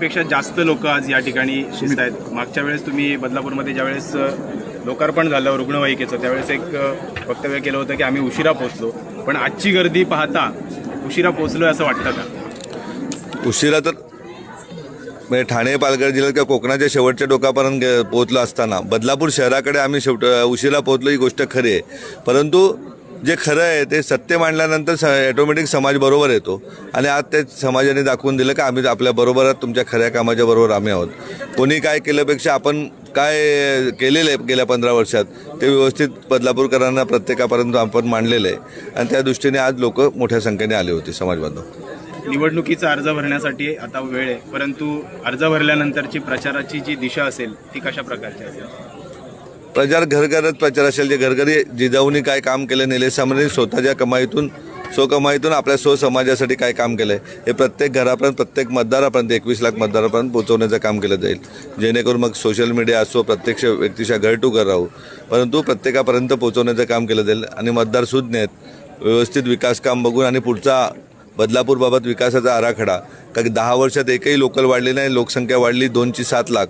पेक्षा जास्त लोक आज या ठिकाणी दिसत आहेत. मागच्या वेळेस तुम्ही बदलापूरमध्ये ज्यावेळेस लोकार्पण झालं रुग्णवाहिकेचं त्यावेळेस एक वक्तव्य केलं होतं की आम्ही उशिरा पोहोचलो. पण आजची गर्दी पाहता उशिरा पोहोचलोय असं वाटतं का? उशिरा तर म्हणजे ठाणे पालघर जिल्ह्यात किंवा कोकणाच्या शेवटच्या टोकापर्यंत पोहोचलो असताना बदलापूर शहराकडे आम्ही शेवट उशिरा पोहोचलो ही गोष्ट खरी आहे. परंतु जे खरं आहे ते सत्य मांडल्यानंतर स ॲटोमॅटिक समाज बरोबर येतो. आणि आज ते समाजाने दाखवून दिलं की आम्ही आपल्या बरोबर आहोत तुमच्या खऱ्या कामाच्या बरोबर आम्ही आहोत. कोणी काय केल्यापेक्षा आपण काय केलेलं आहे गेल्या पंधरा वर्षात ते व्यवस्थित बदलापूरकरांना प्रत्येकापर्यंत आपण मांडलेलं आहे. आणि त्या दृष्टीने आज लोक मोठ्या संख्येने आले होते समाजबांधव. निवडणुकीचा अर्ज भरण्यासाठी आता वेळ आहे परंतु अर्ज भरल्यानंतरची प्रचाराची जी दिशा असेल ती कशा प्रकारची असेल? प्रचार घरघरच प्रचार असेल जे घरघरी जिजाऊनी काय काम केलं निलेश सामंतने स्वतःच्या कमाईतून स्वकमाईतून आपल्या स्वसमाजासाठी काय काम केलं आहे हे प्रत्येक घरापर्यंत प्रत्येक मतदारापर्यंत एकवीस लाख मतदारापर्यंत पोहोचवण्याचं काम केलं जाईल. जेणेकरून मग सोशल मीडिया असो प्रत्यक्ष व्यक्तीच्या घर टू घर राहू परंतु प्रत्येकापर्यंत पोहोचवण्याचं काम केलं जाईल. आणि मतदार सुज्ञ आहेत व्यवस्थित विकास काम बघून आणि पुढचा बदलापूरबाबत विकासाचा आराखडा. कारण दहा वर्षात एकही लोकल वाढले नाही लोकसंख्या वाढली दोनची सात लाख.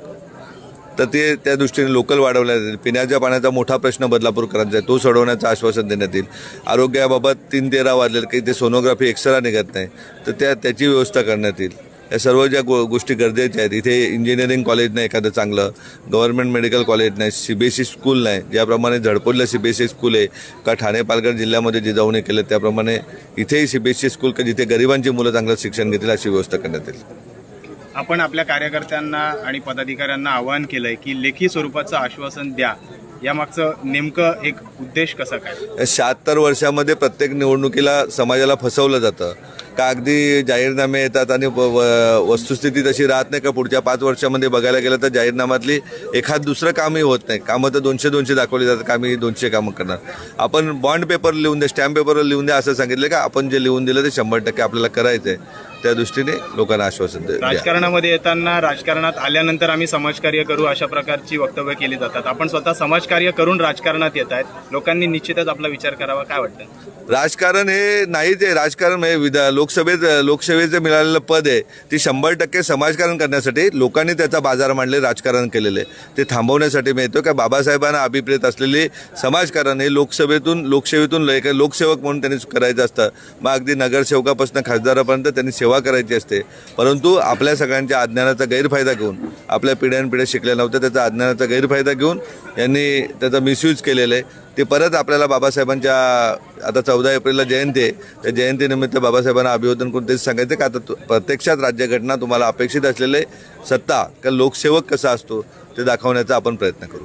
तर ते त्या दृष्टीने लोकल वाढवल्या जातील. पिण्याच्या पाण्याचा मोठा प्रश्न बदलापूरकरांचा आहे. तो सोडवण्याचं आश्वासन देण्यात येईल. आरोग्याबाबत तीन तेरा वाजले काही ते सोनोग्राफी एक्सरा निघत नाही. तर त्या त्याची व्यवस्था करण्यात येईल. या सर्व ज्या गो गोष्टी गरजेच्या आहेत इथे इंजिनिअरिंग कॉलेज नाही एखादं चांगलं गव्हर्नमेंट मेडिकल कॉलेज नाही C B S E school नाही ज्याप्रमाणे झडपोलीला C B S E school आहे का ठाणे पालघर जिल्ह्यामध्ये जे जाऊन केलं त्याप्रमाणे इथेही C B S E school का जिथे गरिबांची मुलं चांगलं शिक्षण घेतील अशी व्यवस्था करण्यात येईल. आपण आपल्या कार्यकर्त्यांना आणि पदाधिकाऱ्यांना आवाहन केलंय की लेखी स्वरूपाचं आश्वासन द्या. यामागचं नेमकं एक उद्देश कसा काय? शहात्तर वर्षामध्ये प्रत्येक निवडणुकीला समाजाला फसवलं जातं. का अगदी जाहीरनामे येतात आणि वस्तुस्थिती तशी राहत नाही का? पुढच्या पाच वर्षामध्ये बघायला गेलं तर जाहीरनाम्यातली एखाद दुसरं कामही होत नाही. कामं तर दोनशे दोनशे दाखवली जातात. का आम्ही दोनशे कामं करणार. आपण बॉन्ड पेपर लिहून द्या स्टॅम्प पेपरवर लिहून द्या असं सांगितलं का? आपण जे लिहून दिलं ते शंभर टक्के आपल्याला करायचं आहे त्या दृष्टीने लोकांना आश्वासन दे- राजकारणामध्ये येताना राजकारणात आल्यानंतर आम्ही समाजकार्य करू अशा प्रकारची वक्तव्य केली जातात. आपण स्वतः समाजकार्य करून राजकारणात येत आहेत. लोकांनी निश्चितच आपला विचार करावा. काय वाटतं? राजकारण हे नाहीच आहे. राजकारण हे विधा लोकसभेत लोकसेवेचं मिळालेलं पद आहे ती शंभर टक्के समाजकारण करण्यासाठी लोकांनी त्याचा बाजार मांडले राजकारण केलेलं. आहे ते थांबवण्यासाठी मिळतो का? बाबासाहेबांना अभिप्रेत असलेले समाजकारण हे लोकसभेतून लोकसेवेतून लय लोकसेवक म्हणून त्यांनी करायचं असतं. मग अगदी नगरसेवकापासून खासदारापर्यंत त्यांनी सेवा करायची असते. परंतु आपल्या सगळ्यांच्या अज्ञानाचा गैरफायदा घेऊन आपल्या पिढ्यानपिढ्या शिकल्या नव्हत्या त्याचा अज्ञानाचा गैरफायदा घेऊन यांनी त्याचा मिसयूज केलेला आहे. ते परत आपल्याला बाबासाहेबांच्या आता चौदा एप्रिलला जयंती आहे. त्या जयंतीनिमित्त बाबासाहेबांना अभिवादन करून तेच सांगायचं का आता प्रत्यक्षात राज्यघटना तुम्हाला अपेक्षित असलेले सत्ता का लोकसेवक कसा असतो ते दाखवण्याचा आपण प्रयत्न करू.